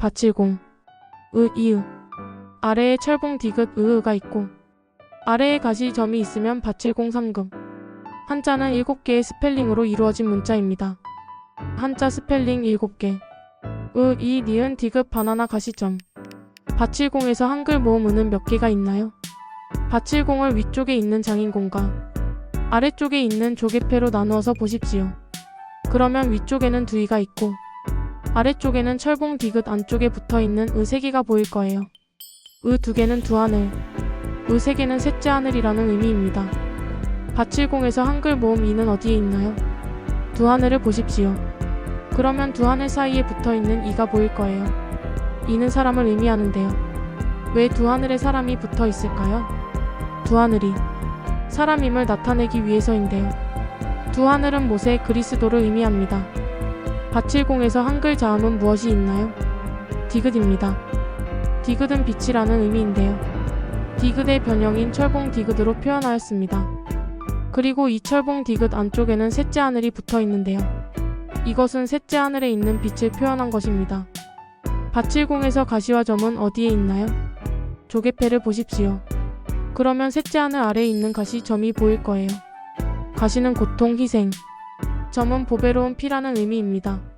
밭칠공, 으, 이으. 아래에 철봉 디귿 으으가 있고 아래에 가시점이 있으면 밭칠공 3금. 한자는 7개의 스펠링으로 이루어진 문자입니다. 한자 스펠링 7개. 으, 이, 니은, 디귿, 바나나, 가시점. 밭칠공에서 한글 모음 은은 몇 개가 있나요? 밭칠공을 위쪽에 있는 장인공과 아래쪽에 있는 조개패로 나누어서 보십시오. 그러면 위쪽에는 두이가 있고 아래쪽에는 철봉 디귿 안쪽에 붙어 있는 으세 개가 보일 거예요. 으두 개는 두 하늘, 으세 개는 셋째 하늘이라는 의미입니다. 밭칠공에서 한글 모음 이는 어디에 있나요? 두 하늘을 보십시오. 그러면 두 하늘 사이에 붙어 있는 이가 보일 거예요. 이는 사람을 의미하는데요. 왜 두 하늘에 사람이 붙어 있을까요? 두 하늘이 사람임을 나타내기 위해서인데요. 두 하늘은 모세 그리스도를 의미합니다. 밭칠공에서 한글 자음은 무엇이 있나요? 디귿입니다. 디귿은 빛이라는 의미인데요. 디귿의 변형인 철봉 디귿으로 표현하였습니다. 그리고 이 철봉 디귿 안쪽에는 셋째 하늘이 붙어 있는데요. 이것은 셋째 하늘에 있는 빛을 표현한 것입니다. 밭칠공에서 가시와 점은 어디에 있나요? 조개패를 보십시오. 그러면 셋째 하늘 아래에 있는 가시 점이 보일 거예요. 가시는 고통, 희생. 점은 보배로운 피라는 의미입니다.